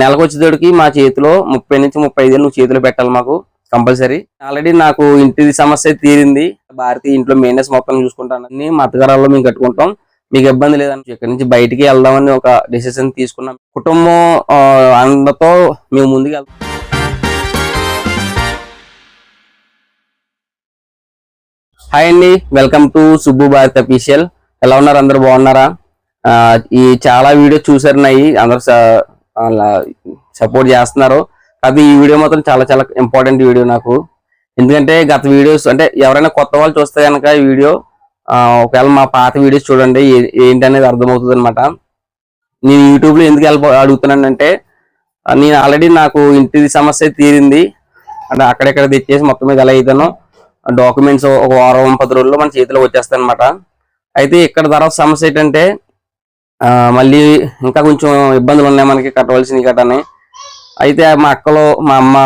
నెలకు వచ్చేటోడికి మా చేతిలో ముప్పై నుంచి ముప్పై ఐదు నువ్వు చేతిలో పెట్టాలి మాకు కంపల్సరీ. ఆల్రెడీ నాకు ఇంటి సమస్య తీరింది. భారతీయ ఇంట్లో మెయింటెన్స్ మొత్తం చూసుకుంటాను. అన్ని మా అత్తగారాల్లో మేము కట్టుకుంటాం. మీకు ఇబ్బంది లేదని ఇక్కడ నుంచి బయటికి వెళ్దామని ఒక డిసిషన్ తీసుకున్నాం. కుటుంబం అందరితో మేము ముందుకు వెళ్తాం. హాయ్ అండి. Welcome to Subbu Bharat official ఎలా ఉన్నారు? అందరు బాగున్నారా? ఈ చాలా వీడియో చూసారు నాయి అందరు సపోర్ట్ చేస్తున్నారు. అది ఈ వీడియో మాత్రం చాలా చాలా ఇంపార్టెంట్ వీడియో నాకు. ఎందుకంటే గత వీడియోస్ అంటే ఎవరైనా కొత్త వాళ్ళు చూస్తే కనుక ఈ వీడియో ఒకవేళ మా పాత వీడియోస్ చూడండి ఏంటి ఏంటనేది అర్థమవుతుంది అనమాట నేను యూట్యూబ్లో ఎందుకు వెళ్ళి అడుగుతున్నానంటే అంటే నేను ఆల్రెడీ నాకు ఇంటి సమస్య తీరింది. అంటే అక్కడెక్కడ తెచ్చేసి మొత్తం మీద ఎలా అయితేనో డాక్యుమెంట్స్ ఒక వారం పది రోజుల్లో మన చేతిలో వచ్చేస్తాయి అనమాట అయితే ఇక్కడ తర్వాత సమస్య ఏంటంటే మళ్ళీ ఇంకా కొంచెం ఇబ్బందులు ఉన్నాయి మనకి కట్టవలసినవి కట్టని అయితే మా అక్కలు మా అమ్మ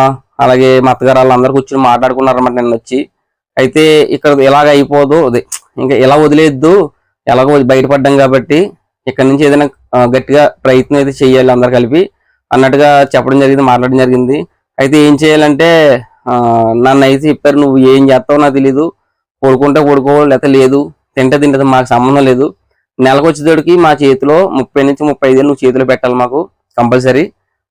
అలాగే మా అత్తగారు వాళ్ళందరూ కూర్చొని మాట్లాడుకున్నారన్నమాట నేను వచ్చి. అయితే ఇక్కడ ఇలాగ అయిపోదు అదే ఇంకా ఇలా వదిలేద్దు ఎలాగో బయటపడ్డాం కాబట్టి ఇక్కడ నుంచి ఏదైనా గట్టిగా ప్రయత్నం అయితే చేయాలి అందరు కలిపి. అన్నట్టుగా చెప్పడం జరిగింది మాట్లాడడం జరిగింది. అయితే ఏం చేయాలంటే నన్ను అయితే చెప్పారు నువ్వు ఏం చేస్తావో నాకు తెలీదు. పడుకుంటే పడుకో లేకపోతే లేదు. తింటే తింటే మాకు సంబంధం లేదు. నెలకు వచ్చేటోడికి మా చేతిలో ముప్పై నుంచి ముప్పై ఐదు నువ్వు చేతిలో పెట్టాలి మాకు కంపల్సరీ.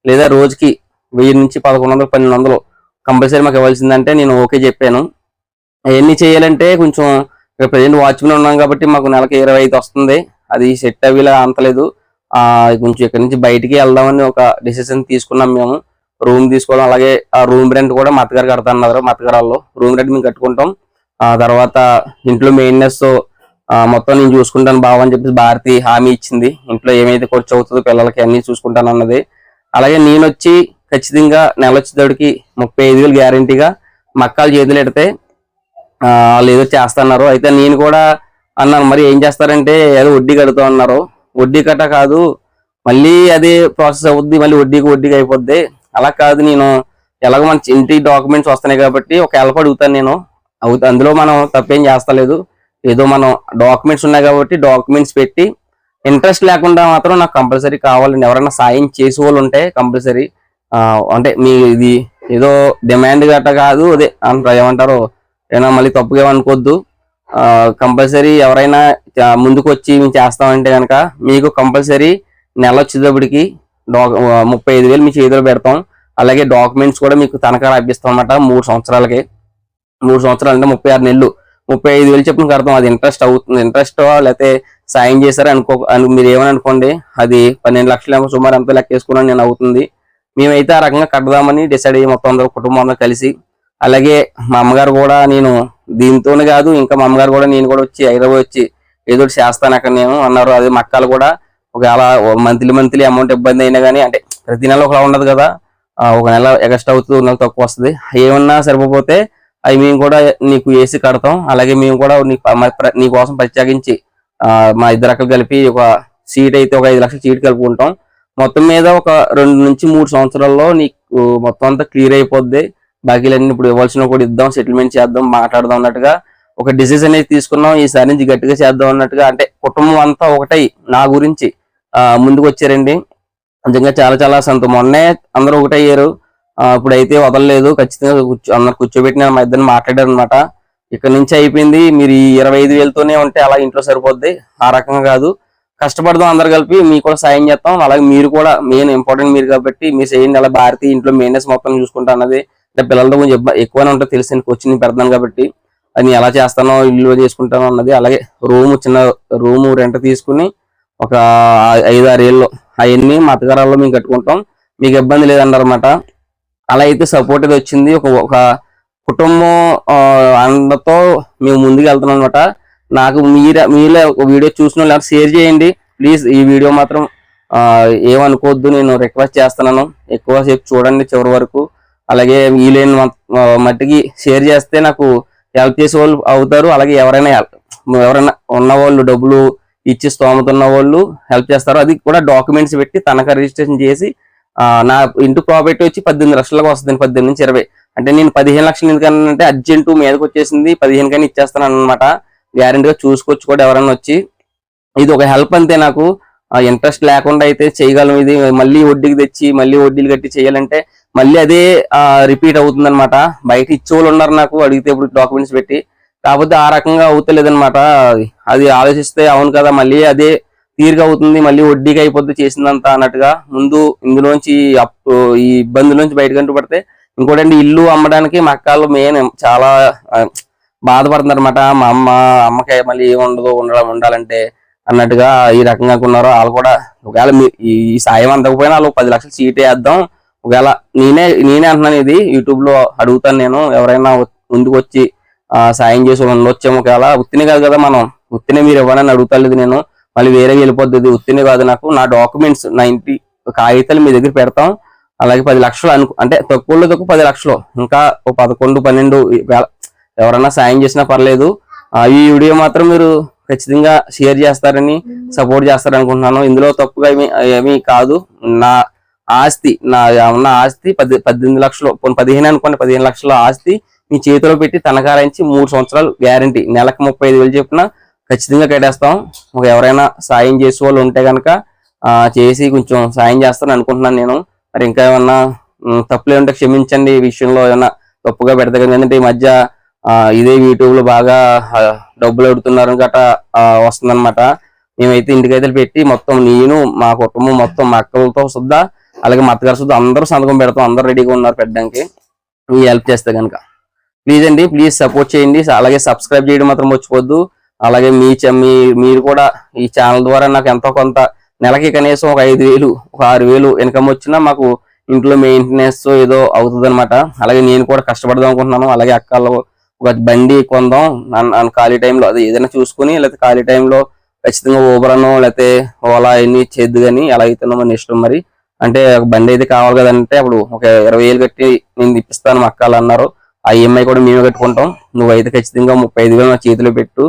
లేదా రోజుకి వెయ్యి నుంచి పదకొండు వందలు పన్నెండు వందలు కంపల్సరీ మాకు ఇవ్వాల్సిందంటే నేను ఓకే చెప్పాను. అవన్నీ చేయాలంటే కొంచెం ఇక్కడ ప్రజెంట్ వాచ్మెన్ ఉన్నాం కాబట్టి మాకు నెలకి ఇరవై ఐదు వస్తుంది. అది సెట్ అవిలా అంతలేదు కొంచెం ఇక్కడ నుంచి బయటికి వెళ్దామని ఒక డిసిషన్ తీసుకున్నాం మేము. రూమ్ తీసుకోవడం అలాగే ఆ రూమ్ రెంట్ కూడా మా అత్తగారు కడతాన్నారు మా అత్తగారు రూమ్ రెంట్ మేము కట్టుకుంటాం. ఆ తర్వాత ఇంట్లో మెయింటెనెన్స్ మొత్తం నేను చూసుకుంటాను బావ అని చెప్పేసి భారతి హామీ ఇచ్చింది. ఇంట్లో ఏమైతే ఖర్చు అవుతుందో పిల్లలకి అన్ని చూసుకుంటాను అన్నది. అలాగే నేను వచ్చి ఖచ్చితంగా నెల వచ్చేటోడికి ముప్పై ఐదు వేలు గ్యారంటీగా మక్కాలు చేతులు ఎడితే వాళ్ళు ఏదో చేస్తున్నారు. అయితే నేను కూడా అన్నాను మరి ఏం చేస్తారంటే ఏదో వడ్డీ కడుతూ అన్నారు. వడ్డీ కట్ట కాదు మళ్ళీ అదే ప్రాసెస్ అవుద్ది మళ్ళీ వడ్డీకి వడ్డీకి అయిపోద్ది. అలా కాదు నేను ఎలాగో మన ఇంటి డాక్యుమెంట్స్ వస్తున్నాయి కాబట్టి ఒక హెల్ప్ అడుగుతాను నేను. అవుతా అందులో మనం తప్పేం చేస్తలేదు. ఏదో మనం డాక్యుమెంట్స్ ఉన్నాయి కాబట్టి డాక్యుమెంట్స్ పెట్టి ఇంట్రెస్ట్ లేకుండా మాత్రం నాకు కంపల్సరీ కావాలండి. ఎవరైనా సాయం చేసే వాళ్ళు ఉంటే కంపల్సరీ అంటే మీ ఇది ఏదో డిమాండ్ గట్ట కాదు అదే అంటారు ఏమంటారు? ఏమైనా మళ్ళీ తప్పుగా అనుకోవద్దు కంపల్సరీ ఎవరైనా ముందుకు వచ్చి మేము చేస్తామంటే కనుక మీకు కంపల్సరీ నెల వచ్చేటప్పటికి డాక్ ముప్పై ఐదు వేలు మీ చేతిలో పెడతాం. అలాగే డాక్యుమెంట్స్ కూడా మీకు తనఖా రాపిస్తాం అన్నమాట మూడు సంవత్సరాలకి. మూడు సంవత్సరాలు అంటే ముప్పై ఆరు నెలలు. ముప్పై ఐదు వేలు చెప్పిన కడతాం అది ఇంట్రెస్ట్ అవుతుంది. ఇంట్రెస్ట్ లేకపోతే సాయం చేశారు అనుకో మీరు ఏమని అనుకోండి అది పన్నెండు లక్షలు సుమారు ఎంత లెక్కేసుకున్నాను నేను అవుతుంది. మేమైతే ఆ రకంగా కడదామని డిసైడ్ అయ్యి మొత్తం అందరూ కుటుంబం అందరూ కలిసి అలాగే మా అమ్మగారు కూడా నేను దీంతోనే కాదు ఇంకా మా అమ్మగారు కూడా నేను కూడా వచ్చి హైదరాబాద్ వచ్చి ఏదో ఒకటి చేస్తాను అక్కడ నేను అన్నారు. అదే మక్కలు కూడా ఒకవేళ మంత్లీ మంత్లీ అమౌంట్ ఇబ్బంది అయినా కానీ అంటే ప్రతి నెల ఒకలా ఉండదు కదా. ఒక నెల ఎగస్ట్ అవుతుంది ఒక నెల తక్కువ వస్తుంది. ఏమన్నా సరిపోతే అవి మేము కూడా నీకు వేసి కడతాం. అలాగే మేము కూడా నీ నీ కోసం ప్రత్యేకించి మా ఇద్దరు అక్కలు కలిపి ఒక సీట్ అయితే ఒక ఐదు లక్షల సీట్ కలుపుకుంటాం. మొత్తం మీద ఒక రెండు నుంచి మూడు సంవత్సరాల్లో నీకు మొత్తం అంతా క్లియర్ అయిపోద్ది. బాకీలన్నీ ఇప్పుడు ఇవ్వాల్సిన కూడా ఇద్దాం సెటిల్మెంట్ చేద్దాం మాట్లాడదాం అన్నట్టుగా ఒక డిసిజన్ అనేది తీసుకున్నాం. ఈసారి నుంచి గట్టిగా చేద్దాం అన్నట్టుగా అంటే కుటుంబం అంతా ఒకటై నా గురించి ముందుకు వచ్చారండి నిజంగా చాలా చాలా సంతో మొన్నే అందరూ ఒకటయ్యారు. ఇప్పుడైతే వదలలేదు. ఖచ్చితంగా కూర్చో అందరు కూర్చోబెట్టిన మా ఇద్దరిని మాట్లాడారు అనమాట ఇక్కడ నుంచి అయిపోయింది. మీరు ఈ ఇరవై ఐదు వేలతోనే ఉంటే అలా ఇంట్లో సరిపోద్ది. ఆ రకంగా కాదు. కష్టపడదాం అందరు కలిపి మీకు కూడా సాయం చేస్తాం. అలాగే మీరు కూడా మెయిన్ ఇంపార్టెంట్ మీరు కాబట్టి మీరు చేయండి. అలా భారతీయ ఇంట్లో మెయింటెనెన్స్ మొత్తం చూసుకుంటా అన్నది. అంటే పిల్లలతో కొంచెం ఎక్కువనే ఉంటుంది తెలిసి నేను కోచింగ్ పెడతాను కాబట్టి అది ఎలా చేస్తానో ఇల్లు చేసుకుంటానో అన్నది. అలాగే రూమ్ చిన్న రూమ్ రెంట్ తీసుకుని ఒక ఐదు ఆరు ఏళ్ళు అవన్నీ మా అత్తగారాల్లో మేము కట్టుకుంటాం. మీకు ఇబ్బంది లేదన్నారన్నమాట. అలా అయితే సపోర్ట్ వచ్చింది. ఒక ఒక కుటుంబం అందరితో మేము ముందుకు వెళ్తున్నాం అనమాట నాకు మీరే మీరే ఒక వీడియో చూసిన వాళ్ళు షేర్ చేయండి. ప్లీజ్ ఈ వీడియో మాత్రం ఏమనుకోవద్దు. నేను రిక్వెస్ట్ చేస్తున్నాను. ఎక్కువ సేపు చూడండి చివరి వరకు. అలాగే వీలైన మట్టికి షేర్ చేస్తే నాకు హెల్ప్ చేసే వాళ్ళు అవుతారు. అలాగే ఎవరైనా ఎవరైనా ఉన్న వాళ్ళు డబ్బులు ఇచ్చి స్తోమత ఉన్న వాళ్ళు హెల్ప్ చేస్తారు. అది కూడా డాక్యుమెంట్స్ పెట్టి తనఖా రిజిస్ట్రేషన్ చేసి నా ఇంటి ప్రాపర్టీ వచ్చి పద్దెనిమిది లక్షలకు వస్తుంది పద్దెనిమిది నుంచి ఇరవై. అంటే నేను పదిహేను లక్షలు ఎందుకంటే అర్జెంటు మీదకి వచ్చేసింది పదిహేను కానీ ఇచ్చేస్తాను అనమాట గ్యారెంటీగా చూసుకోవచ్చు కూడా ఎవరైనా వచ్చి. ఇది ఒక హెల్ప్ అంతే నాకు. ఇంట్రెస్ట్ లేకుండా అయితే చేయగలం ఇది. మళ్ళీ వడ్డీకి తెచ్చి మళ్ళీ వడ్డీలు కట్టి చేయాలంటే మళ్ళీ అదే రిపీట్ అవుతుంది అనమాట బయట ఇచ్చేవాళ్ళు ఉన్నారు నాకు అడిగితే ఇప్పుడు డాక్యుమెంట్స్ పెట్టి. కాకపోతే ఆ రకంగా అవుతలేదనమాట అది ఆలోచిస్తే అవును కదా మళ్ళీ అదే తీరుగా అవుతుంది మళ్ళీ వడ్డీకి అయిపోద్ది చేసిందంతా అన్నట్టుగా ముందు ఇందులోంచి అప్పు ఈ ఇబ్బంది నుంచి బయటకంటూ పడితే ఇంకోటండి ఇల్లు అమ్మడానికి మా అక్కలు మెయిన్ చాలా బాధపడుతున్నారు అనమాట మా అమ్మ అమ్మకి మళ్ళీ ఏముండదు ఉండడం ఉండాలంటే అన్నట్టుగా ఈ రకంగా అనుకున్నారు వాళ్ళు కూడా. ఒకవేళ మీ ఈ సాయం అందకపోయినా వాళ్ళు పది లక్షలు సీట్ వేద్దాం. ఒకవేళ నేనే నేనే అంటున్నాను ఇది. యూట్యూబ్లో అడుగుతాను నేను. ఎవరైనా ముందుకు వచ్చి సాయం చేసి ఉండొచ్చేమో ఒకవేళ. ఉత్తినే కాదు కదా మనం. ఉత్తినే మీరు ఎవరైనా అడుగుతలేదు నేను. మళ్ళీ వేరే వెళ్ళిపోద్ది. ఇది ఉత్తినే కాదు నాకు. నా డాక్యుమెంట్స్ నా ఇంటి కాగితాలు మీ దగ్గర పెడతాం. అలాగే పది లక్షలు అను అంటే తక్కువలో తక్కువ పది లక్షలు. ఇంకా ఓ పదకొండు పన్నెండు ఎవరన్నా సాయం చేసినా పర్లేదు. ఆ, ఈ వీడియో మాత్రం మీరు ఖచ్చితంగా షేర్ చేస్తారని సపోర్ట్ చేస్తారనుకుంటున్నాను. ఇందులో తప్పుగా ఏమి ఏమీ కాదు. నా ఆస్తి నా ఉన్న ఆస్తి పది పద్దెనిమిది లక్షలు. పదిహేను అనుకోండి పదిహేను లక్షల ఆస్తి మీ చేతిలో పెట్టి తనఖారాయించి మూడు సంవత్సరాలు గ్యారంటీ. నెలకు ముప్పై ఐదు వేలు చెప్పిన ఖచ్చితంగా కట్టేస్తాం. ఒక ఎవరైనా సాయం చేసే వాళ్ళు ఉంటే కనుక చేసి కొంచెం సాయం చేస్తాను అనుకుంటున్నాను నేను. మరి ఇంకా ఏమన్నా తప్పులే ఉంటే క్షమించండి. ఈ విషయంలో ఏమన్నా తప్పుగా పెడతా కానీ ఎందుకంటే ఈ మధ్య ఇదే యూట్యూబ్లో బాగా డబ్బులు అడుగుతున్నారు గట్రా వస్తుందన్నమాట. మేమైతే ఇంటికైతే పెట్టి మొత్తం నేను మా కుటుంబం మొత్తం మా అక్కలతో సుద్దా అలాగే మా అత్తగారు సుద్దా అందరూ సంతకం పెడతాం. అందరూ రెడీగా ఉన్నారు పెట్టడానికి. మీ హెల్ప్ చేస్తే కనుక ప్లీజ్ అండి ప్లీజ్ సపోర్ట్ చేయండి. అలాగే సబ్స్క్రైబ్ చేయడం మాత్రం మర్చిపోద్దు. అలాగే మీ చ- మీ మీరు కూడా ఈ ఛానల్ ద్వారా నాకు ఎంతో కొంత నెలకి కనీసం ఒక ఐదు వేలు ఒక ఆరు వేలు ఇన్కమ్ వచ్చినా మాకు ఇంట్లో మెయింటెనెన్స్ ఏదో అవుతుంది అలాగే నేను కూడా కష్టపడదాం అనుకుంటున్నాను. అలాగే అక్కలు ఒక బండి కొందాం. నన్ను ఖాళీ టైంలో అది ఏదైనా చూసుకుని లేకపోతే ఖాళీ టైంలో ఖచ్చితంగా ఊబరను లేకపోతే ఓలా అన్ని చేద్దు కానీ ఎలా అయితేనో మన ఇష్టం మరి. అంటే ఒక బండి అయితే కావాలి కదంటే అప్పుడు ఒక ఇరవై వేలు కట్టి నేను ఇప్పిస్తాను మా అక్కలు అన్నారు. ఆ ఈఎంఐ కూడా మేమే కట్టుకుంటాం. నువ్వైతే ఖచ్చితంగా ముప్పై ఐదు వేలు నా చేతిలో పెట్టు.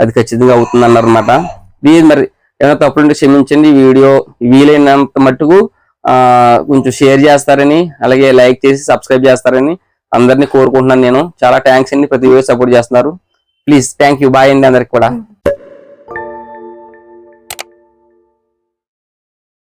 అది ఖచ్చితంగా అవుతుంది అన్నారు వీరు మరి ఏమైనా తప్పులుంటే క్షమించండి వీడియో వీలైనంత మట్టుకు ఆ కొంచెం షేర్ చేస్తారని అలాగే లైక్ చేసి సబ్స్క్రైబ్ చేస్తారని అందరినీ కోరుకుంటున్నాను నేను. చాలా థ్యాంక్స్ అండి ప్రతి వీడియో సపోర్ట్ చేస్తున్నారు. Please thank you. బాయ్ అండి అందరికి కూడా.